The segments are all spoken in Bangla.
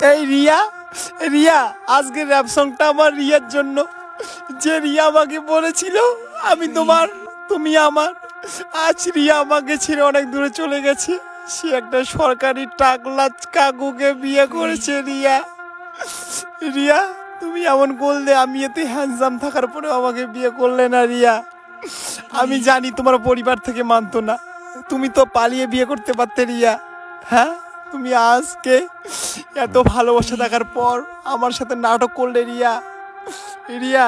এই রিয়া রিয়া আজকের র্যাপ সংটা আমার রিয়ার জন্য। যে রিয়া আমাকে বলেছিল, আমি তোমার, তুমি আমার। আজ রিয়া আমাকে ছেড়ে অনেক দূরে চলে গেছে। সে একটা সরকারি টাকলা কাকুকে বিয়ে করেছে রিয়া। রিয়া, তুমি এমন করলে আমি এতে হ্যান্ডসাম থাকার পরেও আমাকে বিয়ে করলে না রিয়া। আমি জানি তোমার পরিবার থেকে মানতো না। তুমি তো পালিয়ে বিয়ে করতে পারতে রিয়া। হ্যাঁ? তুমি আজকে এত ভালোবাসা থাকার পর আমার সাথে নাটক করলে রিয়া। রিয়া,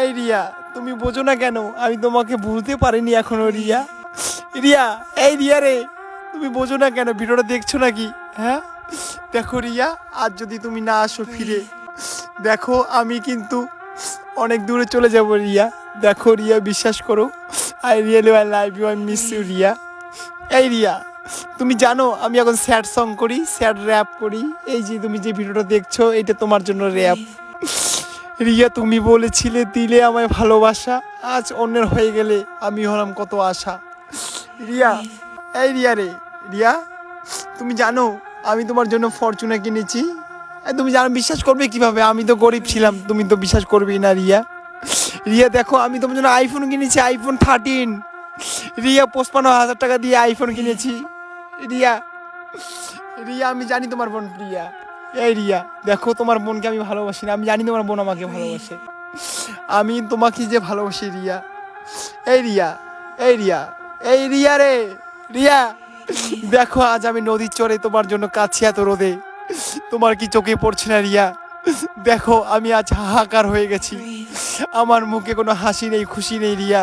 এই রিয়া, তুমি বোঝো না কেন? আমি তোমাকে ভুলতে পারিনি এখনও, রিয়া। রিয়া, এই রিয়া রে, তুমি বোঝো না কেন? ভিডিওটা দেখছ নাকি? হ্যাঁ? দেখো রিয়া, আজ যদি তুমি না আসো ফিরে, দেখো আমি কিন্তু অনেক দূরে চলে যাব, রিয়া। দেখো রিয়া, বিশ্বাস করো I really I live you I miss you Riya. এই রিয়া তুমি জানো, আমি এখন স্যাড সং করি, স্যাড র্যাপ করি। এই যে তুমি যে ভিডিওটা দেখছ, এটা তোমার জন্য র্যাপ রিয়া, তুমি বলেছিলে দিলে আমায় ভালোবাসা, আজ অন্যের হয়ে গেলে আমি হলাম কত আশা। রিয়া, এই রিয়া রে, রিয়া, তুমি জানো, আমি তোমার জন্য ফরচুনা কিনেছি। তুমি জানো, বিশ্বাস করবে কীভাবে? আমি তো গরিব ছিলাম, তুমি তো বিশ্বাস করবেই না, রিয়া। রিয়া, দেখো, আমি তোমার জন্য আইফোন কিনেছি আইফোন থার্টিন রিয়া, পঁচপান্ন হাজার টাকা দিয়ে আইফোন কিনেছি। রিয়া রিয়া আমি জানি তোমার বোন রিয়া। এই রিয়া দেখো তোমার বোনকে আমি ভালোবাসি না আমি জানি তোমার বোন আমাকে ভালোবাসে। আমি তোমাকে যে ভালোবাসি রিয়া। এই রিয়া এই রিয়া এই রিয়া রে রিয়া। দেখো আজ আমি নদীর চরে তোমার জন্য কাছি এত রোদে। তোমার কি চোখে পড়ছে না রিয়া? দেখো আমি আজ হাহাকার হয়ে গেছি। আমার মুখে কোনো হাসি নেই খুশি নেই রিয়া।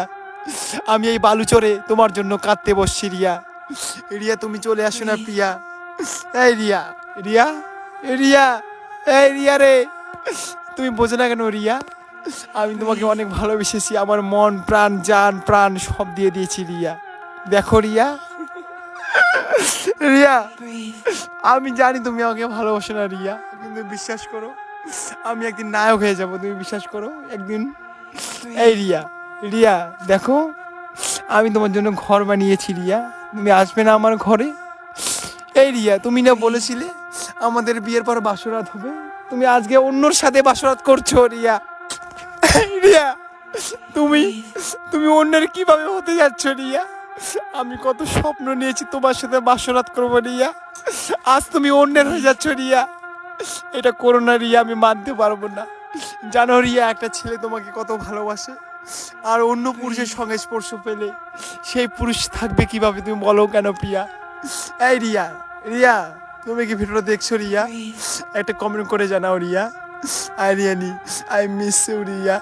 আমি এই বালুচরে তোমার জন্য কাঁদতে বসছি রিয়া। রিয়া তুমি চলে আসো না প্রিয়া। এই রিয়া রিয়া রিয়া এই রিয়া রে। তুমি বোঝো না কেন রিয়া? আমি তোমাকে অনেক ভালোবেসেছি আমার মন প্রাণ জান প্রাণ সব দিয়ে দিয়েছি রিয়া। দেখো রিয়া। রিয়া আমি জানি তুমি আমাকে ভালোবাসো না রিয়া। কিন্তু বিশ্বাস করো আমি একদিন নায়ক হয়ে যাব তুমি বিশ্বাস করো? একদিন। এই রিয়া রিয়া দেখো আমি তোমার জন্য ঘর বানিয়েছি রিয়া। তুমি আসবে না আমার ঘরে? এই রিয়া, তুমি না বলেছিলে আমাদের বিয়ের পর বাসরাত হবে? তুমি আজকে অন্যর সাথে বাসরাত করছ রিয়া। রিয়া, তুমি তুমি অন্যের কীভাবে হতে যাচ্ছ রিয়া? আমি কত স্বপ্ন নিয়েছি তোমার সাথে বাসরাত করব রিয়া। আজ তুমি অন্যের হয়ে যাচ্ছ রিয়া। এটা করোনা রিয়া, আমি মানতে পারব না। জানো রিয়া, একটা ছেলে তোমাকে কত ভালোবাসে। আর অন্য পুরুষের সঙ্গে স্পর্শ পেলে সেই পুরুষ থাকবে কীভাবে? তুমি বলো কেন প্রিয়া? এই রিয়া রিয়া, তুমি কি ভিডিওটা দেখছ রিয়া? একটা কমেন্ট করে জানাও রিয়া। আই রিয়ানি, আই মিস ইউ রিয়া।